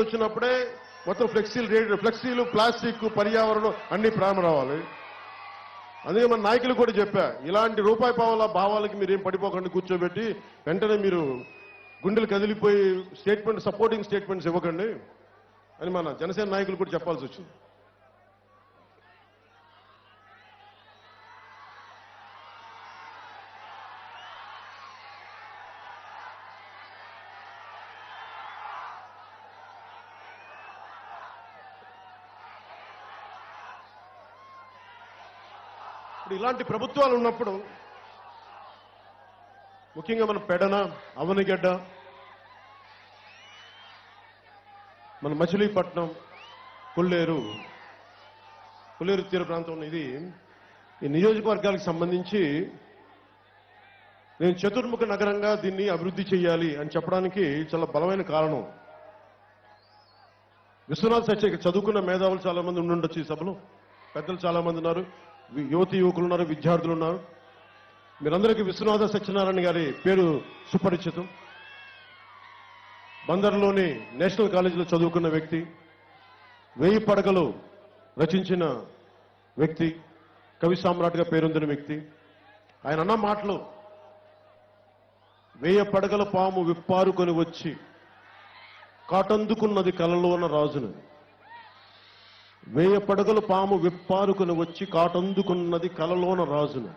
వచ్చినప్పుడే మొత్తం ఫ్లెక్సీలు రేట్ ఫ్లెక్సీలు ప్లాస్టిక్ పర్యావరణం అన్ని ప్రేమ రావాలి. అందుకే మన నాయకులు కూడా చెప్పా ఇలాంటి రూపాయి పావుల భావాలకి మీరేం పడిపోకండి కూర్చోబెట్టి వెంటనే మీరు గుండెలు కదిలిపోయి స్టేట్మెంట్ సపోర్టింగ్ స్టేట్మెంట్స్ ఇవ్వకండి అని మన జనసేన నాయకులు కూడా చెప్పాల్సి వచ్చింది. ఇప్పుడు ఇలాంటి ప్రభుత్వాలు ఉన్నప్పుడు ముఖ్యంగా మన పెడన అవనిగడ్డ మన మచిలీపట్నం కొల్లేరు కొల్లేరు తీర ప్రాంతం ఇది ఈ నియోజకవర్గాలకు సంబంధించి నేను చతుర్ముఖ నగరంగా దీన్ని అభివృద్ధి చేయాలి అని చెప్పడానికి చాలా బలమైన కారణం. విశ్వనాథ్ సత్య చదువుకున్న మేధావులు చాలా మంది ఉండుండొచ్చు ఈ సభలో. పెద్దలు చాలామంది ఉన్నారు. యువతి యువకులు ఉన్నారు విద్యార్థులు ఉన్నారు. మీరందరికీ విశ్వనాథ సత్యనారాయణ గారి పేరు సుపరిచితం. బందర్లోని నేషనల్ కాలేజీలో చదువుకున్న వ్యక్తి వెయ్యి పడగలు రచించిన వ్యక్తి కవి సామ్రాట్గా పేరొందిన వ్యక్తి. ఆయన అన్న మాటలు వేయ పడగల పాము విప్పారుకొని వచ్చి కాటందుకున్నది కలలో ఉన్న రాజును వేయ పడగలు పాము విప్పారుకుని వచ్చి కాటందుకున్నది కలలోన రాజును.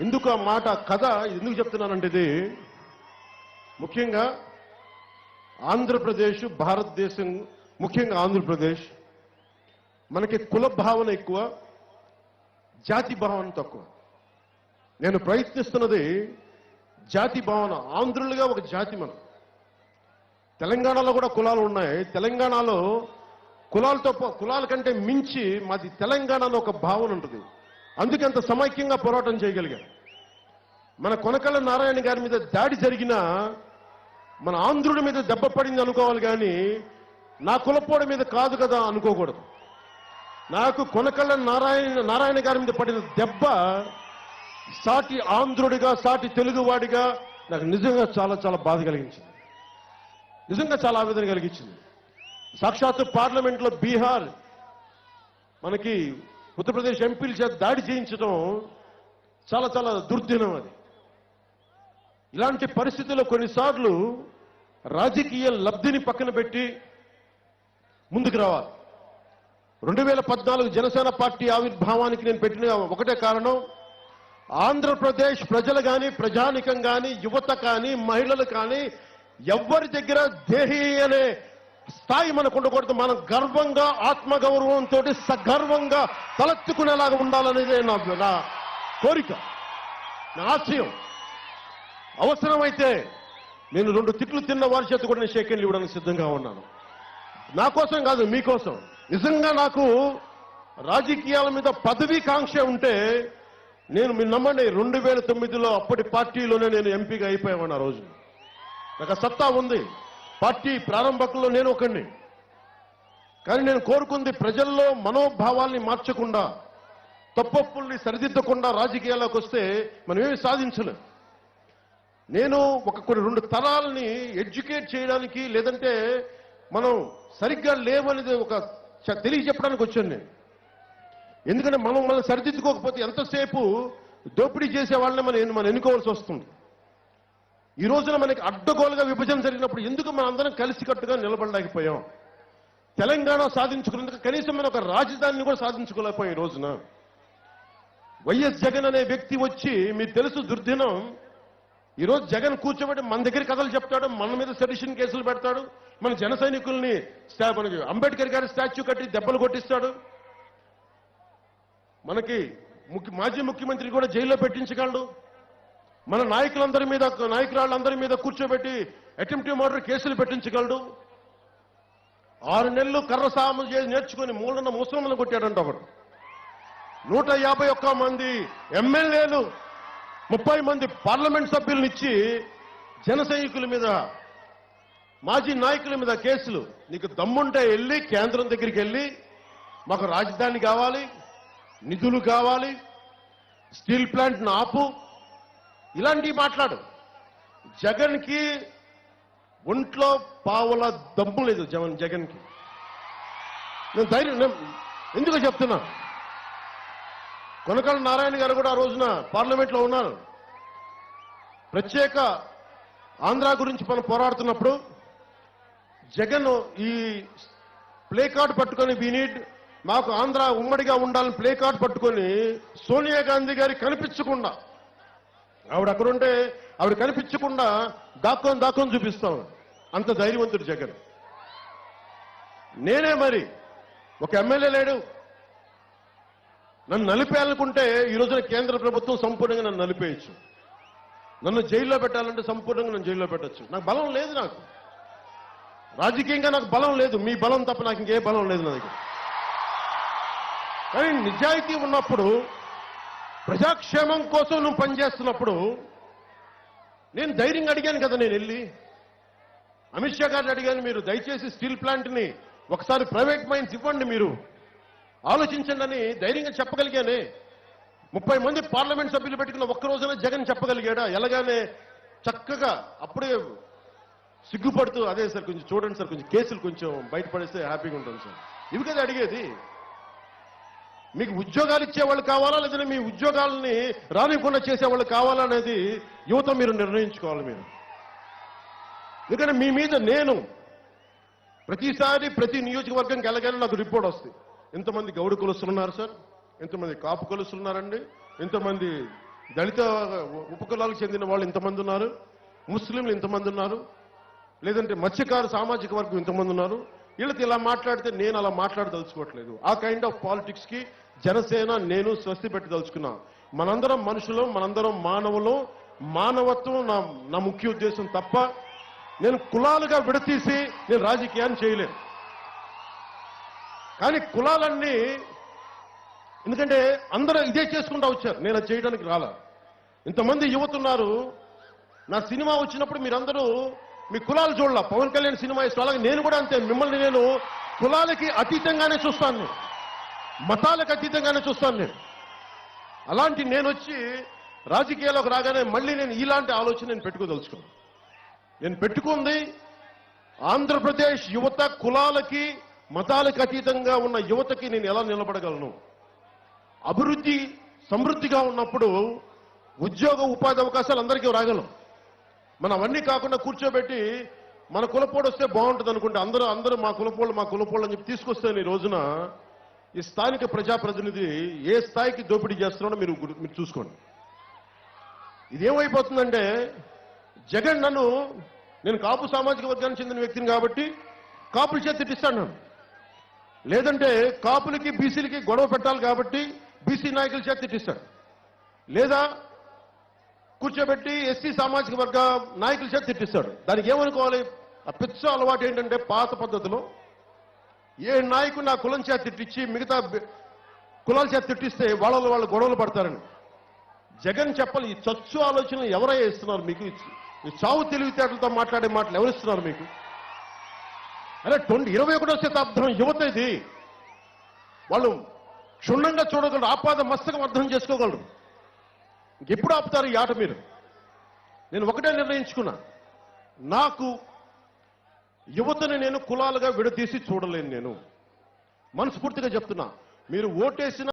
ఎందుకు ఆ మాట? కథ ఎందుకు చెప్తున్నానంటే ఇది ముఖ్యంగా ఆంధ్రప్రదేశ్ భారతదేశం ముఖ్యంగా ఆంధ్రప్రదేశ్ మనకి కుల భావన ఎక్కువ జాతి భావన తక్కువ. నేను ప్రయత్నిస్తున్నది జాతి భావన. ఆంధ్రులుగా ఒక జాతి మనం. తెలంగాణలో కూడా కులాలు ఉన్నాయి. తెలంగాణలో కులాలతో కులాల కంటే మించి మాది తెలంగాణలో ఒక భావన ఉంటుంది. అందుకే అంత సమైక్యంగా పోరాటం చేయగలిగాం. మన కొనకళ్ళ నారాయణ గారి మీద దాడి జరిగినా మన ఆంధ్రుడి మీద దెబ్బ పడింది అనుకోవాలి కానీ నా కులపోడి మీద కాదు కదా అనుకోకూడదు. నాకు కొనకళ్ళ నారాయణ నారాయణ గారి మీద పడిన దెబ్బ సాటి ఆంధ్రుడిగా సాటి తెలుగువాడిగా నాకు నిజంగా చాలా చాలా బాధ కలిగించింది. నిజంగా చాలా ఆవేదన కలిగించింది. సాక్షాత్తు పార్లమెంట్లో బీహార్ మనకి ఉత్తరప్రదేశ్ ఎంపీల చేత దాడి చేయించడం చాలా చాలా దుర్దినం అది. ఇలాంటి పరిస్థితుల్లో కొన్నిసార్లు రాజకీయ లబ్ధిని పక్కన పెట్టి ముందుకు రావాలి. రెండు వేల పద్నాలుగు జనసేన పార్టీ ఆవిర్భావానికి నేను పెట్టిన ఒకటే కారణం ఆంధ్రప్రదేశ్ ప్రజలు కానీ ప్రజానికం కానీ యువత కానీ మహిళలు కానీ ఎవ్వరి దగ్గర దేహి అనే స్థాయి మనకు ఉండకూడదు. మనం గర్వంగా ఆత్మగౌరవంతో సగర్వంగా తలెత్తుకునేలాగా ఉండాలనేదే నా నా కోరిక నా ఆశయం. అవసరమైతే నేను రెండు తిట్లు తిన్న వారి చేత కూడా నేను షేకెండ్లు ఇవ్వడానికి సిద్ధంగా ఉన్నాను. నా కోసం కాదు మీకోసం నిజంగా నాకు రాజకీయాల మీద పదవీ కాంక్ష ఉంటే నేను మీరు నమ్మండి రెండు వేల తొమ్మిదిలో అప్పటి పార్టీలోనే నేను ఎంపీగా అయిపోయామని ఆ రోజు. నాకు సత్తా ఉంది. పార్టీ ప్రారంభకుల్లో నేను ఒకడిని కానీ నేను కోరుకుంది ప్రజల్లో మనోభావాల్ని మార్చకుండా తప్పప్పుల్ని సరిదిద్దకుండా రాజకీయాల్లోకి వస్తే మనం ఏమి సాధించలేం. నేను ఒక కొన్ని రెండు తరాలని ఎడ్యుకేట్ చేయడానికి లేదంటే మనం సరిగ్గా లేవనేది ఒక తెలియజెప్పడానికి వచ్చాను నేను. ఎందుకంటే మనం మనం సరిదిద్దుకోకపోతే ఎంతసేపు దోపిడీ చేసే వాళ్ళని మనం మనం ఎన్నుకోవాల్సి వస్తుంది. ఈ రోజున మనకి అడ్డగోలుగా విభజన జరిగినప్పుడు ఎందుకు మనం అందరం కలిసికట్టుగా నిలబడలేకపోయాం? తెలంగాణ సాధించుకున్నందుకు కనీసం మన ఒక రాజధానిని కూడా సాధించుకోలేకపోయాం ఈ రోజున. వైఎస్ జగన్ అనే వ్యక్తి వచ్చి మీకు తెలుసు దుర్దినం ఈరోజు జగన్ కూర్చోబెట్టి మన దగ్గర కథలు చెప్తాడు మన మీద సెడిషన్ కేసులు పెడతాడు మన జన సైనికుల్ని మనకి అంబేద్కర్ గారి స్టాచ్యూ కట్టి దెబ్బలు కొట్టిస్తాడు. మనకి ముఖ్య మాజీ ముఖ్యమంత్రి కూడా జైల్లో పెట్టించగలడు. మన నాయకులందరి మీద నాయకురాళ్ళందరి మీద కూర్చోబెట్టి అటెంప్టివ్ మర్డర్ కేసులు పెట్టించగలడు? ఆరు నెలలు కర్ర సామం చేసి నేర్చుకుని మూలన్న ముసలమ్మను కొట్టాడంట ఒకడు నూట యాభై ఒక్క మంది ఎమ్మెల్యేలు ముప్పై మంది పార్లమెంట్ సభ్యులను ఇచ్చి జన సైనికుల మీద మాజీ నాయకుల మీద కేసులు. నీకు దమ్ముంటే వెళ్ళి కేంద్రం దగ్గరికి వెళ్ళి మాకు రాజధాని కావాలి నిధులు కావాలి స్టీల్ ప్లాంట్ ఆపు ఇలాంటివి మాట్లాడు. జగన్కి ఒంట్లో పావుల దమ్ము లేదు జగన్ జగన్కి. నేను ధైర్యం ఎందుకు చెప్తున్నా? కొనకల నారాయణ గారు కూడా ఆ రోజున పార్లమెంట్లో ఉన్నారు. ప్రత్యేక ఆంధ్ర గురించి మనం పోరాడుతున్నప్పుడు జగన్ ఈ ప్లే కార్డ్ పట్టుకొని వీ నీడ్ మాకు ఆంధ్ర ఉమ్మడిగా ఉండాలని ప్లే కార్డ్ పట్టుకొని సోనియా గాంధీ గారి కనిపించకుండా ఆవిడ అక్కడుంటే ఆవిడ కనిపించకుండా దాక్కొని దాక్కొని చూపిస్తాం. అంత ధైర్యవంతుడు జగన్. నేనే మరి ఒక ఎమ్మెల్యే లేడు. నన్ను నలిపేయాలనుకుంటే ఈ రోజున కేంద్ర ప్రభుత్వం సంపూర్ణంగా నన్ను నలిపేయచ్చు. నన్ను జైల్లో పెట్టాలంటే సంపూర్ణంగా నన్ను జైల్లో పెట్టచ్చు. నాకు బలం లేదు నాకు. రాజకీయంగా నాకు బలం లేదు. మీ బలం తప్ప నాకు ఇంకే బలం లేదు నా దగ్గర. కానీ నిజాయితీ ఉన్నప్పుడు ప్రజాక్షేమం కోసం నువ్వు పనిచేస్తున్నప్పుడు నేను ధైర్యంగా అడిగాను కదా నేను వెళ్ళి. అమిత్ షా గారిని అడిగాను మీరు దయచేసి స్టీల్ ప్లాంట్ని ఒకసారి ప్రైవేట్ మైన్స్ ఇవ్వండి మీరు. ఆలోచించండి అని ధైర్యంగా చెప్పగలిగానే. ముప్పై మంది పార్లమెంట్ సభ్యులు పెట్టుకున్న ఒక్క రోజున జగన్ చెప్పగలిగాడా? ఎలాగానే చక్కగా అప్పుడే సిగ్గుపడుతూ అదే సార్ కొంచెం చూడండి సార్ కొంచెం కేసులు కొంచెం బయటపడేస్తే హ్యాపీగా ఉంటుంది సార్. ఇవి కదా అడిగేది. మీకు ఉద్యోగాలు ఇచ్చేవాళ్ళు కావాలా లేదంటే మీ ఉద్యోగాలని రానివ్వకుండా చేసేవాళ్ళు కావాలా అనేది యువత మీరు నిర్ణయించుకోవాలి మీరు. ఎందుకంటే మీ మీద నేను ప్రతిసారి ప్రతి నియోజకవర్గంకి వెళ్ళగానే నాకు రిపోర్ట్ వస్తుంది ఎంతమంది గౌడ కులస్తులు ఉన్నారు సార్? ఎంతమంది కాపు కులస్తులు ఉన్నారండి ఎంతమంది దళిత ఉపకులాలకు చెందిన వాళ్ళు ఇంతమంది ఉన్నారు? ముస్లింలు ఇంతమంది ఉన్నారు? లేదంటే మత్స్యకారు సామాజిక వర్గం ఇంతమంది ఉన్నారు? వీళ్ళతో ఇలా మాట్లాడితే నేను అలా మాట్లాడదలుచుకోవట్లేదు. ఆ కైండ్ ఆఫ్ పాలిటిక్స్కి జనసేన నేను స్వస్తి పెట్టదలుచుకున్నా. మనందరం మనుషులు మనందరం మానవులు. మానవత్వం నా నా ముఖ్య ఉద్దేశం తప్ప నేను కులాలుగా విడతీసి నేను రాజకీయాన్ని చేయలేను. కానీ కులాలన్నీ ఎందుకంటే అందరూ ఇదే చేసుకుంటూ వచ్చారు. నేను అది చేయడానికి రాలా. ఇంతమంది యువతున్నారు. నా సినిమా వచ్చినప్పుడు మీరందరూ మీ కులాలు చూడాల. పవన్ కళ్యాణ్ సినిమా ఇష్టం. అలాగే నేను కూడా అంతే. మిమ్మల్ని నేను కులాలకి అతీతంగానే చూస్తాను. నేను మతాలకు అతీతంగానే చూస్తాను నేను. అలాంటి నేను వచ్చి రాజకీయాల్లోకి రాగానే మళ్ళీ నేను ఇలాంటి ఆలోచన నేను పెట్టుకోదలుచుకున్నాను. నేను పెట్టుకుంది ఆంధ్రప్రదేశ్ యువత కులాలకి మతాలకు అతీతంగా ఉన్న యువతకి నేను ఎలా నిలబడగలను? అభివృద్ధి సమృద్ధిగా ఉన్నప్పుడు ఉద్యోగ ఉపాధి అవకాశాలు అందరికీ రాగలం. మనం అవన్నీ కాకుండా కూర్చోబెట్టి మన కులపోడు వస్తే బాగుంటుంది అనుకుంటే అందరూ అందరూ మా కులపోళ్ళు మా కులపోళ్ళు అని చెప్పి తీసుకొస్తాను ఈ రోజున ఈ స్థానిక ప్రజాప్రతినిధి ఏ స్థాయికి దోపిడీ చేస్తున్నాడో మీరు మీరు చూసుకోండి. ఇదేమైపోతుందంటే జగన్ నన్ను నేను కాపు సామాజిక వర్గానికి చెందిన వ్యక్తిని కాబట్టి కాపుల చేతి తిట్టిస్తాను నన్ను. లేదంటే కాపులకి బీసీలకి గొడవ పెట్టాలి కాబట్టి బీసీ నాయకుల చేతి తిట్టిస్తాడు. లేదా కూర్చోబెట్టి ఎస్సీ సామాజిక వర్గ నాయకుల చేతి తిట్టిస్తాడు. దానికి ఏమనుకోవాలి? ఆ పిచ్చ అలవాటు ఏంటంటే పాత పద్ధతిలో ఏ నాయకుడు నా కులం చేత తిట్టించి మిగతా కులాల చేత తిట్టిస్తే వాళ్ళ వాళ్ళు గొడవలు పడతారని. జగన్ చెప్పాలి ఈ చచ్చు ఆలోచనలు ఎవరై ఇస్తున్నారు మీకు? ఈ- చావు తెలివితేటలతో మాట్లాడే మాటలు ఎవరు ఇస్తున్నారు మీకు? అరే ట్వంటీ ఇరవై ఒకటో శతాబ్దం యువత ఇది వాళ్ళు క్షుణ్ణంగా చూడగలరు ఆపాద మస్తకం అర్థం చేసుకోగలరు. ఎప్పుడు ఆపుతారు ఈ ఆట మీరు? నేను ఒకటే నిర్ణయించుకున్నా. నాకు యువతని నేను కులాలుగా విడదీసి చూడలేను నేను. మనస్ఫూర్తిగా చెప్తున్నా. మీరు ఓటేసిన